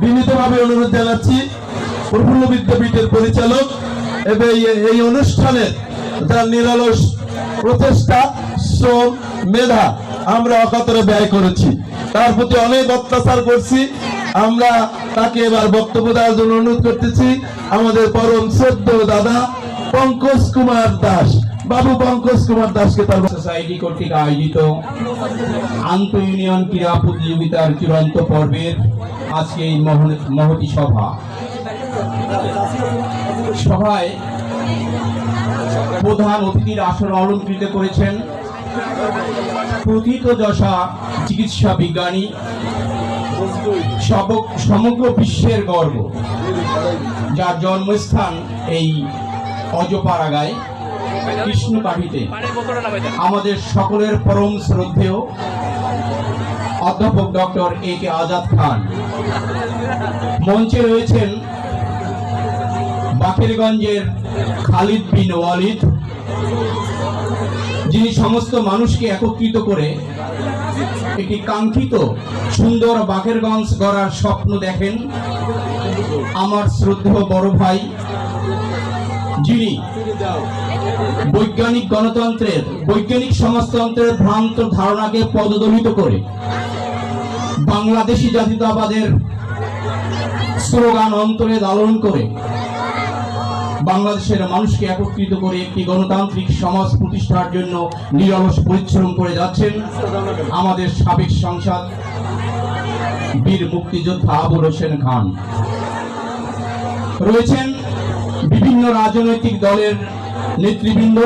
বিনীতভাবে অনুরোধ জানাচ্ছি প্রফুল্ল বিদ্যাপীঠের পরিচালক এবং এই- অনুষ্ঠানের যার নিরলস প্রচেষ্টা, শ্রম, মেধা আমরা অকাতরে ব্যয় করেছি। তার প্রতি অনেক অত্যাচার করছি। আমরা তাকে এবার বক্তব্য দেওয়ার জন্য অনুরোধ করতেছি। আমাদের পরম শ্রদ্ধ দাদা পঙ্কজ কুমার দাস। বাবু পঙ্কজ কুমার দাসকে তার সোসাইটি কর্তৃক আয়োজিত আন্ত ইউনিয়ন ক্রীড়া প্রতিযোগিতার চূড়ান্ত পর্বের আজকে এই মহতি সভা। সভায় প্রধান অতিথির আসন অলঙ্কৃত করেছেন প্রথিত দশা চিকিৎসা বিজ্ঞানী সমগ্র বিশ্বের গর্ব। যার জন্মস্থান এই অজপাড়াগায়। কৃষ্ণকাঠিতে আমাদের সকলের পরম শ্রদ্ধেয় অধ্যাপক ডক্টর এ কে আজাদ খান। মঞ্চে রয়েছেন বাকেরগঞ্জের খালিদ বিন ওয়ালিদ যিনি সমস্ত মানুষকে একত্রিত করে একটি কাঙ্ক্ষিত সুন্দর বাকেরগঞ্জ গড়ার স্বপ্ন দেখেন। আমার শ্রদ্ধেয় বড় ভাই যিনি বৈজ্ঞানিক গণতন্ত্রের, বৈজ্ঞানিক সমাজতন্ত্রের ভ্রান্ত ধারণাকে পদদলিত করে বাংলাদেশি জাতীয়তাবাদের স্লোগান অন্তরে লালন করে বাংলাদেশের মানুষকে একত্রিত করে একটি গণতান্ত্রিক সমাজ প্রতিষ্ঠার জন্য নিরলস পরিশ্রম করে যাচ্ছেন আমাদের সাবেক সংসদ বীর মুক্তিযোদ্ধা আবুল হোসেন খান। রয়েছেন বিভিন্ন রাজনৈতিক দলের নেতৃবৃন্দ।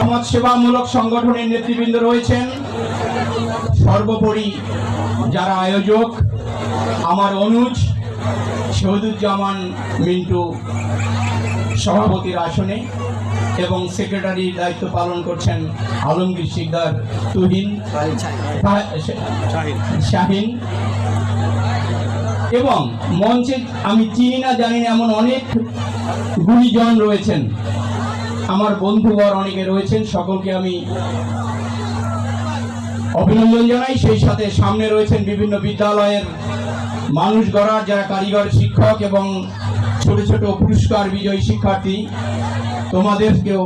সমাজ সেবামূলক সংগঠনের নেতৃবৃন্দ রয়েছেন। সর্বোপরি যারা আয়োজক, আমার অনুজ, শহীদুজ্জামান মিন্টু সভাপতির আসনে। এবং সেক্রেটারির দায়িত্ব পালন করছেন আলমগীর শিকদার তুহিন শাহিন। এবং মঞ্চে আমি চিনি না জানি না এমন অনেক গুণীজন রয়েছেন। আমার বন্ধুবর অনেকে রয়েছেন সকলকে আমি অভিনন্দন জানাই। সেই সাথে সামনে রয়েছেন বিভিন্ন বিদ্যালয়ের মানুষ গড়ার যারা কারিগর শিক্ষক এবং ছোট ছোট পুরস্কার বিজয়ী শিক্ষার্থী, তোমাদেরকেও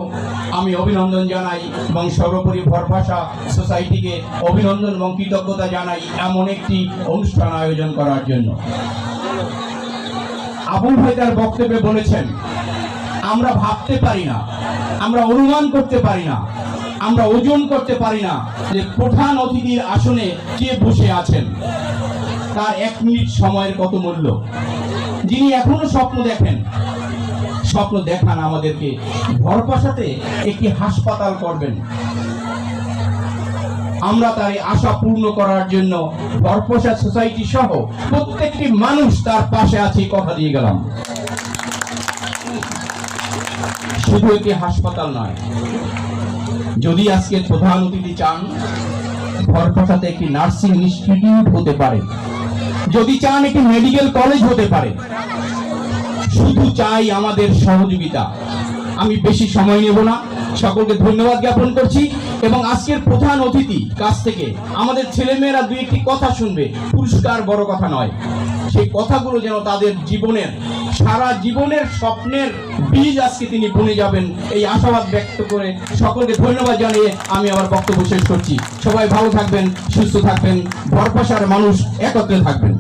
আমি অভিনন্দন জানাই এবং সর্বোপরি ভরভাষা সোসাইটিকে অভিনন্দন এবং কৃতজ্ঞতা জানাই এমন একটি অনুষ্ঠান আয়োজন করার জন্য। আবুল ভাই তার বক্তব্যে বলেছেন, আমরা ভাবতে পারি না, আমরা অনুমান করতে পারি না, আমরা ওজন করতে পারি না যে প্রধান অতিথির আসনে কে বসে আছেন। তার এক মিনিট সময়ের কত মূল্য? যিনি এখনও স্বপ্ন দেখেন, স্বপ্ন দেখান আমাদেরকে। ভরপাশাতে একটি হাসপাতাল করবেন। আমরা তার আশা পূর্ণ করার জন্য ভরপোষা সোসাইটি সহ প্রত্যেকটি মানুষ তার পাশে আছে কথা দিয়ে গেলাম। শুধু একটি হাসপাতাল নয়, যদি আজকে প্রধান অতিথি চান, ভরপাশাতে একটি নার্সিং ইনস্টিটিউট হতে পারে। যদি চান একটি মেডিকেল কলেজ হতে পারে। শুধু চাই আমাদের সহযোগিতা। আমি বেশি সময় নেব না। সকলকে ধন্যবাদ জ্ঞাপন করছি। এবং আজকের প্রধান অতিথি কাছ থেকে আমাদের ছেলেমেয়েরা দুই একটি কথা শুনবে। পুরস্কার বড় কথা নয়। সেই কথাগুলো যেন তাদের জীবনের সারা জীবনের স্বপ্নের বীজ আজকে তিনি ভুলে যাবেন। এই আশাবাদ ব্যক্ত করে সকলকে ধন্যবাদ জানিয়ে আমি আমার বক্তব্য শেষ করছি। সবাই ভালো থাকবেন, সুস্থ থাকবেন ভরপাশার মানুষ একত্রে থাকবেন।